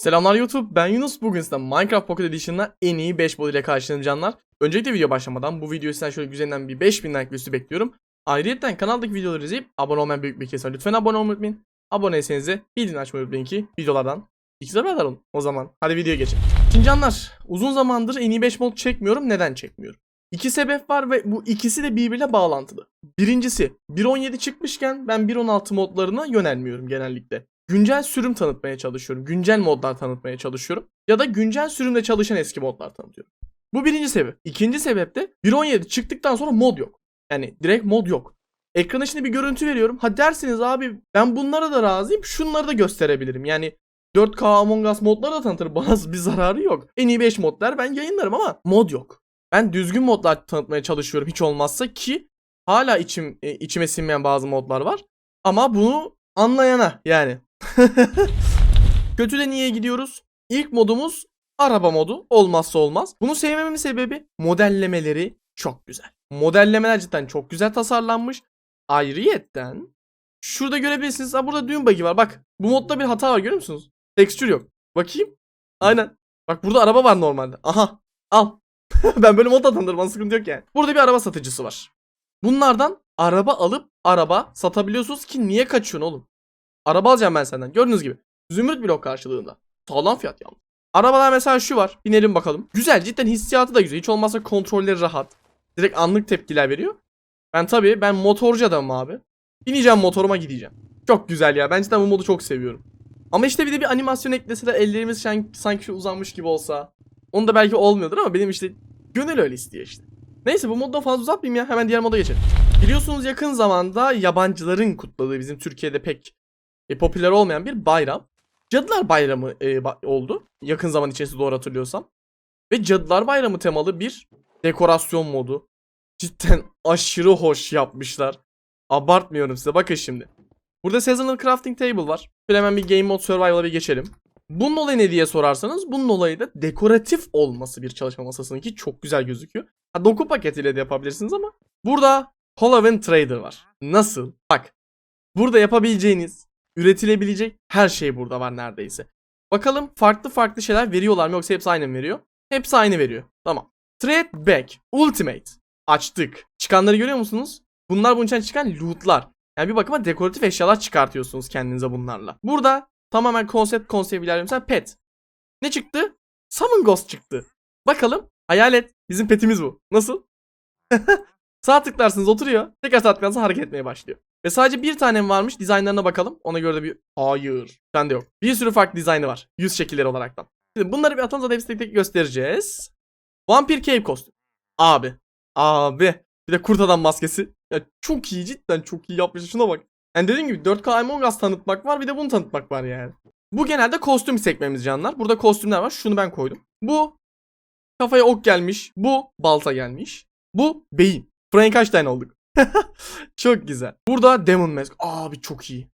Selamlar YouTube, ben Yunus. Bugün size Minecraft Pocket Edition'la en iyi 5 mod ile karşılayacağım canlar. Öncelikle video başlamadan bu videoyu sizden şöyle güzelinden bir 5000 like üstü bekliyorum. Ayrıca kanaldaki videoları izleyip abone olmayan büyük bir kesim. Lütfen abone olmayı unutmayın. Aboneyseniz de bildirim açmayı unutmayın ki videolardan ikisi haberdar olun. O zaman hadi videoya geçelim. Şimdi canlar uzun zamandır en iyi 5 mod çekmiyorum. Neden çekmiyorum? İki sebep var ve bu ikisi de birbiriyle bağlantılı. Birincisi 1.17 çıkmışken ben 1.16 modlarına yönelmiyorum genellikle güncel sürüm tanıtmaya çalışıyorum. Güncel modlar tanıtmaya çalışıyorum. Ya da güncel sürümde çalışan eski modlar tanıtıyorum. Bu birinci sebep. İkinci sebep de 1.17 çıktıktan sonra mod yok. Yani direkt mod yok. Ekrana şimdi bir görüntü veriyorum. Ha dersiniz abi ben bunlara da razıyım. Şunları da gösterebilirim. Yani 4K Among Us modları da tanıtır. Bana bir zararı yok. En iyi 5 modlar ben yayınlarım ama mod yok. Ben düzgün modlar tanıtmaya çalışıyorum hiç olmazsa ki hala içim e, içime sinmeyen bazı modlar var. Ama bunu anlayana yani Kötüde niye gidiyoruz? İlk modumuz araba modu. Olmazsa olmaz. Bunu sevmemin sebebi modellemeleri çok güzel. Modellemeler cidden çok güzel tasarlanmış. Ayrıyetten şurada görebilirsiniz. Ha burada düğün bug'i var. Bak bu modda bir hata var görüyor musunuz? Tekstür yok. Bakayım. Aynen. Bak burada araba var normalde. Aha. Al. ben böyle mod atanırım. Bana sıkıntı yok yani. Burada bir araba satıcısı var. Bunlardan araba alıp araba satabiliyorsunuz ki niye kaçıyorsun oğlum? Araba alacağım ben senden. Gördüğünüz gibi. Zümrüt blok karşılığında. Sağlam fiyat yalnız. Arabalar mesela şu var. Binelim bakalım. Güzel cidden hissiyatı da güzel. Hiç olmazsa kontrolleri rahat. Direkt anlık tepkiler veriyor. Ben tabii ben motorcu adamım abi. Bineceğim motoruma gideceğim. Çok güzel ya. Ben cidden bu modu çok seviyorum. Ama işte bir de bir animasyon ekleseler ellerimiz sanki uzanmış gibi olsa. Onu da belki olmuyordur ama benim işte gönül öyle istiyor işte. Neyse bu modda fazla uzatmayayım ya. Hemen diğer moda geçelim. Biliyorsunuz yakın zamanda yabancıların kutladığı bizim Türkiye'de pek e, popüler olmayan bir bayram. Cadılar Bayramı e, oldu. Yakın zaman içerisinde doğru hatırlıyorsam. Ve Cadılar Bayramı temalı bir dekorasyon modu. Cidden aşırı hoş yapmışlar. Abartmıyorum size. Bakın şimdi. Burada Seasonal Crafting Table var. Şöyle hemen bir Game Mode Survival'a bir geçelim. Bunun olayı ne diye sorarsanız bunun olayı da dekoratif olması bir çalışma masasınınki çok güzel gözüküyor. Ha, doku paketiyle de yapabilirsiniz ama burada Halloween Trader var. Nasıl? Bak. Burada yapabileceğiniz üretilebilecek her şey burada var neredeyse. Bakalım farklı farklı şeyler veriyorlar mı yoksa hepsi aynı mı veriyor? Hepsi aynı veriyor. Tamam. Trade Back Ultimate. Açtık. Çıkanları görüyor musunuz? Bunlar bunun için çıkan lootlar. Yani bir bakıma dekoratif eşyalar çıkartıyorsunuz kendinize bunlarla. Burada tamamen konsept konsept ilerliyor. Mesela pet. Ne çıktı? Summon Ghost çıktı. Bakalım. Hayalet. Bizim petimiz bu. Nasıl? Sağ tıklarsınız oturuyor. Tekrar sağ tıklarsanız hareket etmeye başlıyor. Ve sadece bir tane mi varmış? Dizaynlarına bakalım. Ona göre de bir... Hayır. Bende yok. Bir sürü farklı dizaynı var. Yüz şekilleri olaraktan. Şimdi bunları bir atalım zaten hepsini tek tek göstereceğiz. Vampir Cave kostüm. Abi. Abi. Bir de kurt adam maskesi. Ya çok iyi cidden çok iyi yapmış. Şuna bak. Yani dediğim gibi 4K Among Us tanıtmak var bir de bunu tanıtmak var yani. Bu genelde kostüm sekmemiz canlar. Burada kostümler var. Şunu ben koydum. Bu kafaya ok gelmiş. Bu balta gelmiş. Bu beyin. Frankenstein olduk. çok güzel. Burada Demon Mask. Abi çok iyi.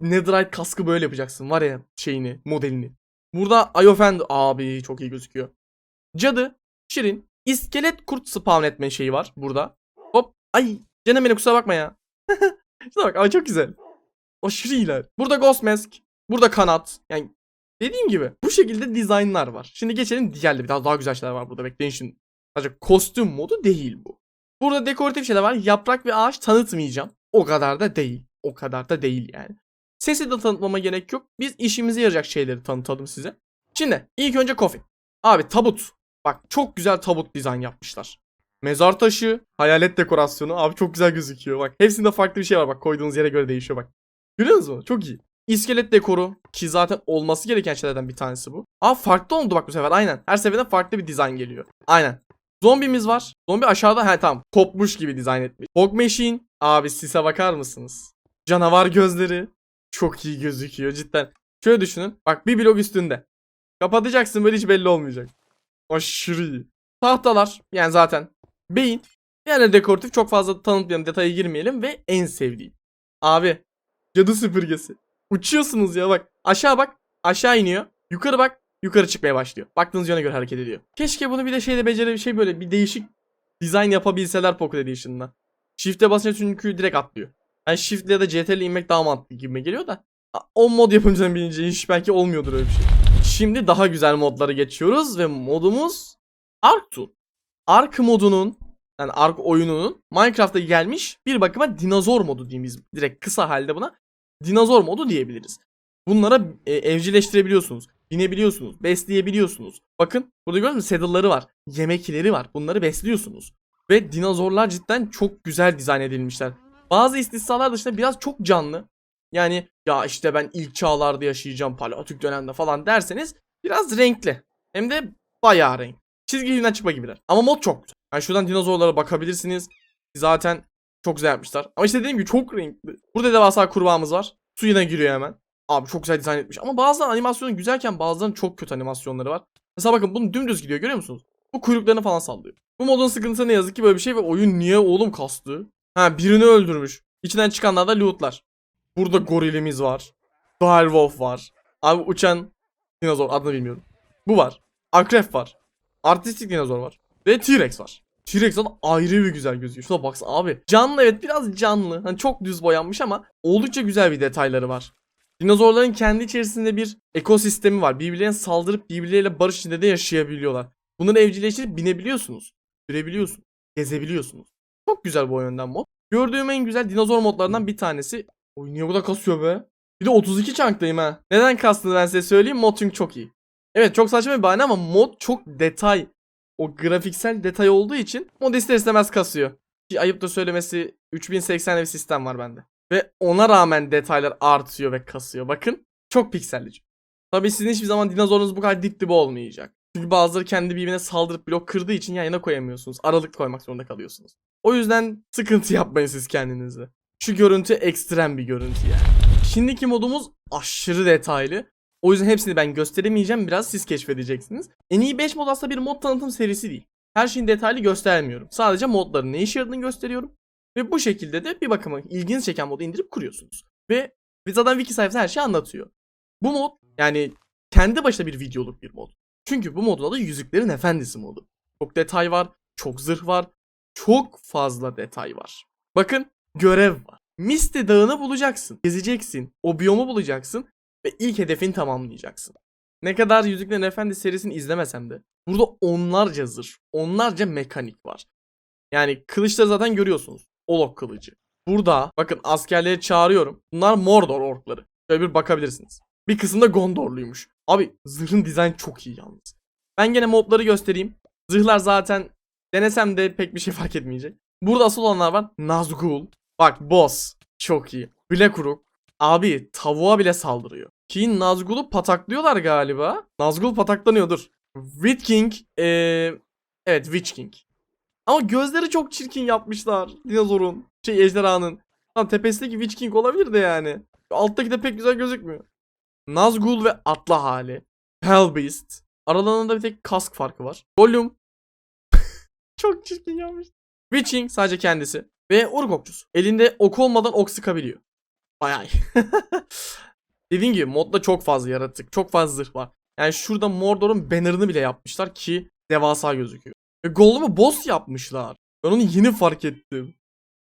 Netherite kaskı böyle yapacaksın. Var ya şeyini, modelini. Burada Iofend abi çok iyi gözüküyor. Cadı, Şirin, iskelet kurt spawn etme şeyi var burada. Hop. Ay canım benim kusura bakma ya. Şuna bak ama çok güzel. Aşırı iyiler. Burada Ghost Mask. Burada kanat. Yani dediğim gibi bu şekilde dizaynlar var. Şimdi geçelim diğerleri. Biraz daha güzel şeyler var burada. Bekleyin şimdi. Sadece kostüm modu değil bu. Burada dekoratif şeyler var. Yaprak ve ağaç tanıtmayacağım. O kadar da değil. O kadar da değil yani. Sesi de tanıtmama gerek yok. Biz işimize yarayacak şeyleri tanıtalım size. Şimdi ilk önce coffin. Abi tabut. Bak çok güzel tabut dizayn yapmışlar. Mezar taşı, hayalet dekorasyonu. Abi çok güzel gözüküyor bak. Hepsinde farklı bir şey var bak. Koyduğunuz yere göre değişiyor bak. Görüyor musunuz? Çok iyi. İskelet dekoru ki zaten olması gereken şeylerden bir tanesi bu. Aa farklı oldu bak bu sefer aynen. Her seferinde farklı bir dizayn geliyor. Aynen. Zombimiz var. Zombi aşağıda he tamam. Kopmuş gibi dizayn etmiş. Fog Machine. Abi sise bakar mısınız? Canavar gözleri. Çok iyi gözüküyor cidden. Şöyle düşünün. Bak bir blok üstünde. Kapatacaksın böyle hiç belli olmayacak. Aşırı iyi. Tahtalar yani zaten. Beyin. Yani dekoratif çok fazla tanıtmayalım detaya girmeyelim ve en sevdiğim. Abi cadı süpürgesi. Uçuyorsunuz ya bak. Aşağı bak. Aşağı iniyor. Yukarı bak. Yukarı çıkmaya başlıyor. Baktığınız yöne göre hareket ediyor. Keşke bunu bir de şeyde beceri şey böyle bir değişik dizayn yapabilseler Pocket Edition'da. Shift'e basınca çünkü direkt atlıyor. Yani Shift'le ya da CTRL inmek daha mantıklı gibi geliyor da. O mod yapımcının bilinci iş belki olmuyordur öyle bir şey. Şimdi daha güzel modlara geçiyoruz ve modumuz Ark Tool. Ark modunun yani Ark oyununun Minecraft'ta gelmiş bir bakıma dinozor modu diyeyim biz direkt kısa halde buna. Dinozor modu diyebiliriz. Bunlara e, evcilleştirebiliyorsunuz, binebiliyorsunuz, besleyebiliyorsunuz. Bakın burada gördünüz mü saddle'ları var, yemekleri var. Bunları besliyorsunuz. Ve dinozorlar cidden çok güzel dizayn edilmişler. Bazı istisnalar dışında biraz çok canlı. Yani ya işte ben ilk çağlarda yaşayacağım paleolitik dönemde falan derseniz biraz renkli. Hem de bayağı renk. Çizgi filmden çıkma gibiler. Ama mod çok güzel. Yani şuradan dinozorlara bakabilirsiniz. Zaten çok güzel yapmışlar. Ama işte dediğim gibi çok renkli. Burada devasa kurbağamız var. Suyuna giriyor hemen. Abi çok güzel dizayn etmiş. Ama bazen animasyonu güzelken bazılarının çok kötü animasyonları var. Mesela bakın bunu dümdüz gidiyor görüyor musunuz? Bu kuyruklarını falan sallıyor. Bu modun sıkıntısı ne yazık ki böyle bir şey ve oyun niye oğlum kastı? Ha birini öldürmüş. İçinden çıkanlar da lootlar. Burada gorilimiz var. Direwolf var. Abi uçan dinozor adını bilmiyorum. Bu var. Akrep var. Artistik dinozor var. Ve T-Rex var. T-Rex ayrı bir güzel gözüküyor. Şuna baksana abi. Canlı evet biraz canlı. Hani çok düz boyanmış ama oldukça güzel bir detayları var. Dinozorların kendi içerisinde bir ekosistemi var. Birbirlerine saldırıp birbirleriyle barış içinde de yaşayabiliyorlar. Bunları evcilleştirip binebiliyorsunuz. Sürebiliyorsunuz. Gezebiliyorsunuz. Çok güzel bu oyundan mod. Gördüğüm en güzel dinozor modlarından bir tanesi. Oy niye bu kadar kasıyor be? Bir de 32 çanktayım ha. Neden kastını ben size söyleyeyim. Mod çünkü çok iyi. Evet çok saçma bir bahane ama mod çok detay. O grafiksel detay olduğu için mod ister istemez kasıyor. Ki ayıp da söylemesi 3080'de bir sistem var bende. Ve ona rağmen detaylar artıyor ve kasıyor. Bakın çok pikselli. Tabii sizin hiçbir zaman dinozorunuz bu kadar dip dibe olmayacak. Çünkü bazıları kendi birbirine saldırıp blok kırdığı için yan yana koyamıyorsunuz. Aralık koymak zorunda kalıyorsunuz. O yüzden sıkıntı yapmayın siz kendinize. Şu görüntü ekstrem bir görüntü yani. Şimdiki modumuz aşırı detaylı. O yüzden hepsini ben gösteremeyeceğim. Biraz siz keşfedeceksiniz. En iyi 5 mod aslında bir mod tanıtım serisi değil. Her şeyin detaylı göstermiyorum. Sadece modların ne işe yaradığını gösteriyorum. Ve bu şekilde de bir bakıma ilginizi çeken modu indirip kuruyorsunuz. Ve ve zaten wiki sayfası her şeyi anlatıyor. Bu mod yani kendi başına bir videoluk bir mod. Çünkü bu modun adı Yüzüklerin Efendisi modu. Çok detay var, çok zırh var, çok fazla detay var. Bakın görev var. Misty Dağı'nı bulacaksın. Gezeceksin. O biyomu bulacaksın. Ve ilk hedefini tamamlayacaksın. Ne kadar Yüzüklerin Efendisi serisini izlemesem de burada onlarca zırh, onlarca mekanik var. Yani kılıçları zaten görüyorsunuz. Olok kılıcı. Burada bakın askerleri çağırıyorum. Bunlar Mordor orkları. Şöyle bir bakabilirsiniz. Bir kısımda Gondorluymuş. Abi zırhın dizaynı çok iyi yalnız. Ben gene modları göstereyim. Zırhlar zaten denesem de pek bir şey fark etmeyecek. Burada asıl olanlar var. Nazgul. Bak boss. Çok iyi. Blackrook. Abi tavuğa bile saldırıyor. Ki Nazgul'u pataklıyorlar galiba. Nazgul pataklanıyordur. Witch. Ee, evet Witch King. Ama gözleri çok çirkin yapmışlar. Dinozorun. Şey ejderhanın. Lan tepesindeki Witch King olabilir de yani. Alttaki de pek güzel gözükmüyor. Nazgul ve atla hali. Hellbeast. Aralarında bir tek kask farkı var. Gollum. çok çirkin yapmış. Witching sadece kendisi. Ve Uruk okçusu. Elinde ok olmadan ok sıkabiliyor. Bayağı. Dediğim gibi modda çok fazla yaratık. Çok fazla zırh var. Yani şurada Mordor'un banner'ını bile yapmışlar ki devasa gözüküyor. Ve Gollum'u boss yapmışlar. Ben onu yeni fark ettim.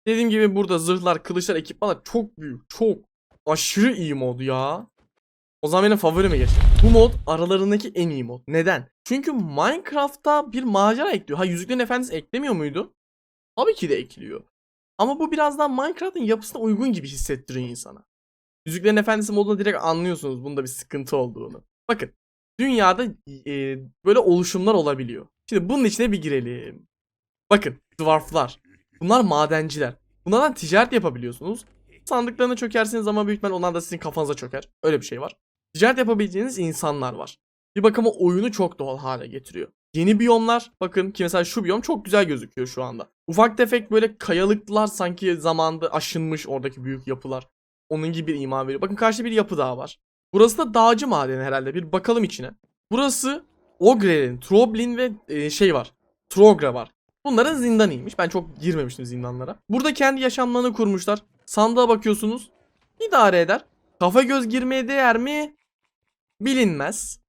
Dediğim gibi burada zırhlar, kılıçlar, ekipmanlar çok büyük. Çok aşırı iyi mod ya. O zaman benim favorime geçti. Bu mod aralarındaki en iyi mod. Neden? Çünkü Minecraft'ta bir macera ekliyor. Ha Yüzüklerin Efendisi eklemiyor muydu? Tabii ki de ekliyor. Ama bu biraz daha Minecraft'ın yapısına uygun gibi hissettiriyor insana. Yüzüklerin Efendisi modunda direkt anlıyorsunuz bunda bir sıkıntı olduğunu. Bakın dünyada e, böyle oluşumlar olabiliyor. Şimdi bunun içine bir girelim. Bakın dwarflar. Bunlar madenciler. Bunlardan ticaret yapabiliyorsunuz. Sandıklarını çökersiniz ama büyük ihtimal onlar da sizin kafanıza çöker. Öyle bir şey var. Ticaret yapabileceğiniz insanlar var. Bir bakıma oyunu çok doğal hale getiriyor. Yeni biyomlar bakın ki mesela şu biyom çok güzel gözüküyor şu anda. Ufak tefek böyle kayalıklar sanki zamanda aşınmış oradaki büyük yapılar. Onun gibi bir ima veriyor. Bakın karşıda bir yapı daha var. Burası da dağcı madeni herhalde. Bir bakalım içine. Burası Ogre'nin, Troblin ve e, şey var. Trogra var. Bunların zindanıymış. Ben çok girmemiştim zindanlara. Burada kendi yaşamlarını kurmuşlar. Sandığa bakıyorsunuz. İdare eder. Kafa göz girmeye değer mi? Bilinmez.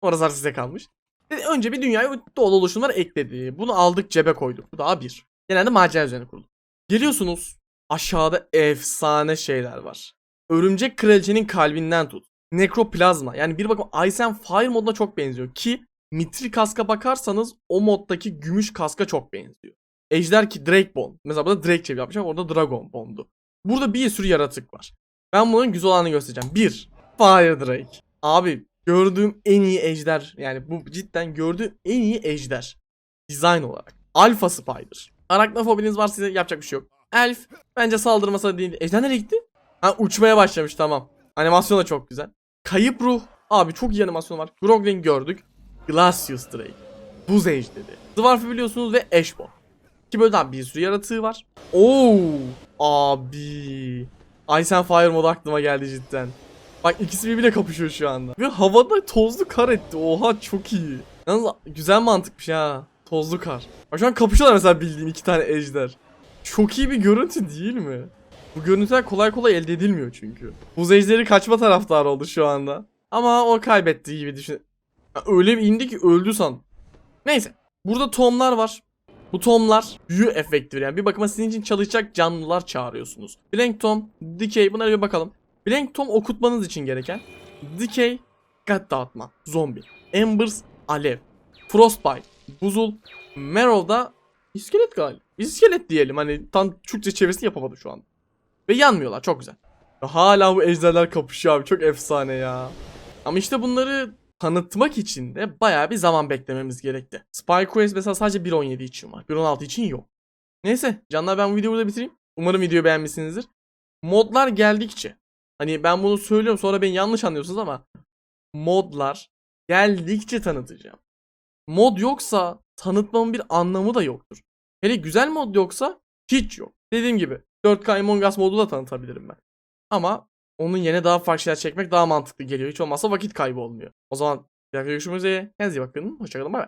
Orası size kalmış. Dedi, önce bir dünyaya doğal oluşumlar ekledi. Bunu aldık cebe koyduk. Bu daha bir. Genelde macera üzerine kurulu. Geliyorsunuz. Aşağıda efsane şeyler var. Örümcek kraliçenin kalbinden tut. Nekroplazma. Yani bir bakıma Ice and Fire moduna çok benziyor. Ki Mithril kaska bakarsanız o moddaki gümüş kaska çok benziyor. Ejder ki Drake Bond. Mesela burada Drake çeviri yapmışlar. Orada Dragon Bond'u. Burada bir sürü yaratık var. Ben bunun güzel olanını göstereceğim. 1. Fire Drake. Abi gördüğüm en iyi ejder. Yani bu cidden gördüğüm en iyi ejder. Design olarak. Alpha Spider. Arachnofobiniz var size yapacak bir şey yok. Elf. Bence saldırmasa değil. Ejder nereye gitti? Ha uçmaya başlamış tamam. Animasyon da çok güzel. Kayıp ruh. Abi çok iyi animasyon var. Groglin gördük. Glacius Drake. Buz ejderi. Dwarf'ı biliyorsunuz ve Ashbone. Ki böyle bir sürü yaratığı var. Oo, abi. Ice and Fire modu aklıma geldi cidden. Bak ikisi birbiriyle kapışıyor şu anda. Ve havada tozlu kar etti. Oha çok iyi. Yalnız güzel mantıkmış ha. Tozlu kar. Bak şu an kapışıyorlar mesela bildiğin iki tane ejder. Çok iyi bir görüntü değil mi? Bu görüntüler kolay kolay elde edilmiyor çünkü. Buz ejderi kaçma taraftarı oldu şu anda. Ama o kaybetti gibi düşün. Öyle bir indi ki öldü san. Neyse. Burada tomlar var. Bu tomlar büyü efekti veriyor. Yani bir bakıma sizin için çalışacak canlılar çağırıyorsunuz. Blank Tom, Decay bunlara bir bakalım. Blank Tom okutmanız için gereken. Decay, kat dağıtma, zombi. Embers, alev. Frostbite, buzul. Marrow'da iskelet galiba. İskelet diyelim hani tam Türkçe çevirisini yapamadım şu an. Ve yanmıyorlar çok güzel. Ya hala bu ejderler kapışıyor abi çok efsane ya. Ama işte bunları tanıtmak için de bayağı bir zaman beklememiz gerekti. Spy Quest mesela sadece 1.17 için var. 1.16 için yok. Neyse canlar ben bu videoyu burada bitireyim. Umarım videoyu beğenmişsinizdir. Modlar geldikçe hani ben bunu söylüyorum sonra beni yanlış anlıyorsunuz ama modlar geldikçe tanıtacağım. Mod yoksa tanıtmamın bir anlamı da yoktur. Hele güzel mod yoksa hiç yok. Dediğim gibi 4K Among Us modu da tanıtabilirim ben. Ama onun yerine daha farklı şeyler çekmek daha mantıklı geliyor. Hiç olmazsa vakit kaybı olmuyor. O zaman bir dakika görüşmek üzere. Kendinize iyi bakın. Hoşçakalın. Bay bay.